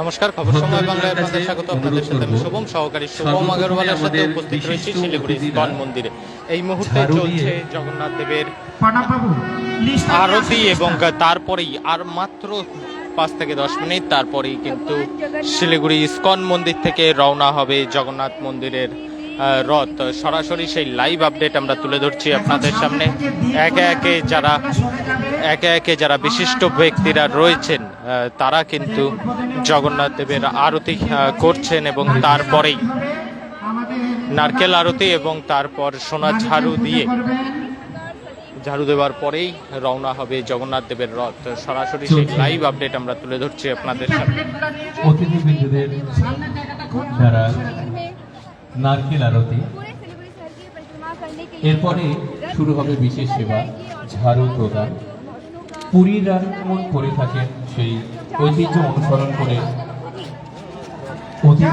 নমস্কার খবর সময় বাংলায় আপনাদের স্বাগত। আপনাদের সাথে আমি শুভম সহকারী শুভম আগরওয়ালের সাথে উপস্থিত রয়েছি শিলিগুড়ি ইস্কন মন্দিরে। এই মুহূর্তে চলছে জগন্নাথ দেবের আরতি এবং তারপরেই আর মাত্র পাঁচ থেকে দশ মিনিট তারপরেই কিন্তু শিলিগুড়ি ইস্কন মন্দির থেকে রওনা হবে জগন্নাথ মন্দিরের রথ সরাসরি সেই লাইভ আপডেট আমরা তুলে ধরছি আপনাদের সামনে। একে একে যারা একে একে যারা বিশিষ্ট ব্যক্তিরা রয়েছেন তারা কিন্তু জগন্নাথ দেবের আরতি করছেন এবং তারপরেই নারকেল আরতি এবং তারপর সোনা ঝাড়ু দিয়ে ঝাড়ু দেওয়ার পরেই রওনা হবে জগন্নাথ দেবের রথ। সরাসরি সেই লাইভ আপডেট আমরা তুলে ধরছি আপনাদের সামনে। নারকেল আরতি। এরপরে শুরু হবে বিশেষ সেবা, ঝাড়ু প্রদান। পুরীর রামমন করে থাকেন সেই ঐতিহ্য অনুসরণ করে। অতি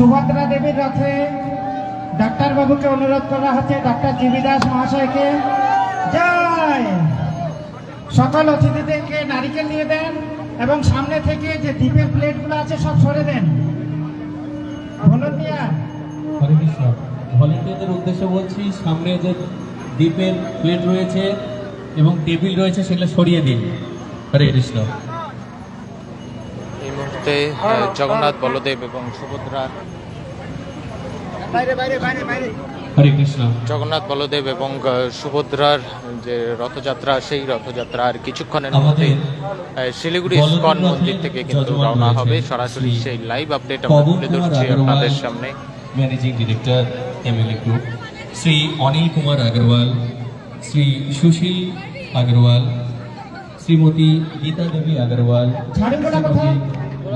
সুভদ্রা দেবীর রথে ডাক্তার বাবুকে অনুরোধ করা হচ্ছে, ডাক্তার জিবি দাস মহাশয়কে। জয়! সকল অতিথিদেরকে নারিকেল নিয়ে দেন এবং সামনে থেকে যে দ্বীপের প্লেটগুলো আছে সব সরে দেন। ভলন্টিয়ার হরে কৃষ্ণ। উদ্দেশ্যে বলছি, সামনে যে দ্বীপের প্লেট রয়েছে এবং টেবিল রয়েছে, সেগুলো সরিয়ে দিন। হরে কৃষ্ণ। মুহূর্তে জগন্নাথ বলদেব এবং সুভদ্রা। জগন্নাথ বলদেব এবং সুভদ্রার যে রথযাত্রা সেই রথযাত্রা আর কিছুক্ষণের মধ্যে শিলিগুড়ি ইস্কন মন্দির থেকে কিন্তু রওনা হবে। সরাসরি সেই লাইভ আপডেট আমরা তুলে ধরছি আপনাদের সামনে। Managing director MLA group Shri Anil Kumar Agarwal Shri Sushil Agarwal Shrimati Gita Devi Agarwal?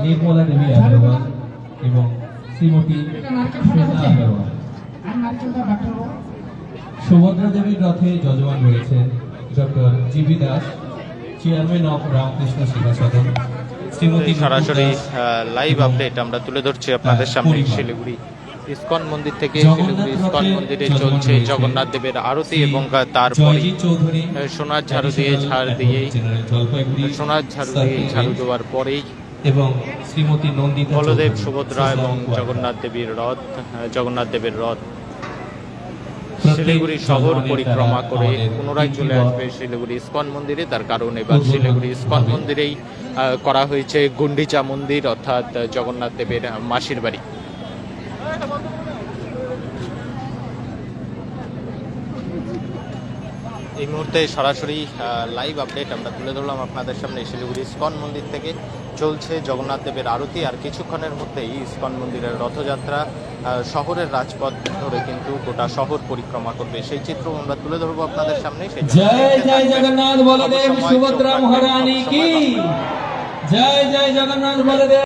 Nirmala Devi Agarwal এবং শ্রীমতী আগরওয়াল। সুভদ্রা দেবীর রথে যজমান রয়েছেন doctor GB Das chairman of Ramakrishna Seva Sadan Shrimati সরাসরি লাইভ আপডেট আমরা তুলে ধরছি আপনাদের সামনে শিলিগুড়ি ইস্কন মন্দির থেকে শিলিগুড়ি ইস্কন মন্দিরে চলছে জগন্নাথ দেবের আরতি এবং তারপরে সোনার ঝাড়ু দিয়ে ঝাড় জলপাইগুড়ি সোনার ঝাড়ু দিয়ে ঝাড়ু দেওয়ার পরেই এবং শ্রীমতী নন্দিতা বলদেব সুভদ্রা এবং জগন্নাথ দেবীর রথ জগন্নাথ দেবের রথ। শিলিগুড়ি শহর পরিক্রমা করে পুনরায় চলে আসবে শিলিগুড়ি ইস্কন মন্দিরে তার কারণ এবার শিলিগুড়ি ইস্কন মন্দিরেই আহ, করা হয়েছে গুন্ডিচা মন্দির অর্থাৎ জগন্নাথ দেবের মাসির বাড়ি। এই মুহূর্তে সরাসরি লাইভ আপডেট আমরা তুলে ধরলাম আপনাদের সামনে শিলিগুড়ি ইস্কন মন্দির থেকে। চলছে জগন্নাথ দেবের আরতি আর কিছুক্ষণের মধ্যেই ইস্কন মন্দিরের রথযাত্রা শহরের রাজপথ ধরে কিন্তু গোটা শহর পরিক্রমা করবে। সেই চিত্র আমরা তুলে ধরবো আপনাদের সামনে। সেই জন্য জয় জয় জগন্নাথ বলদেব সুভদ্রা মহারানী কি? জয় জয় জগন্নাথ বলদেব।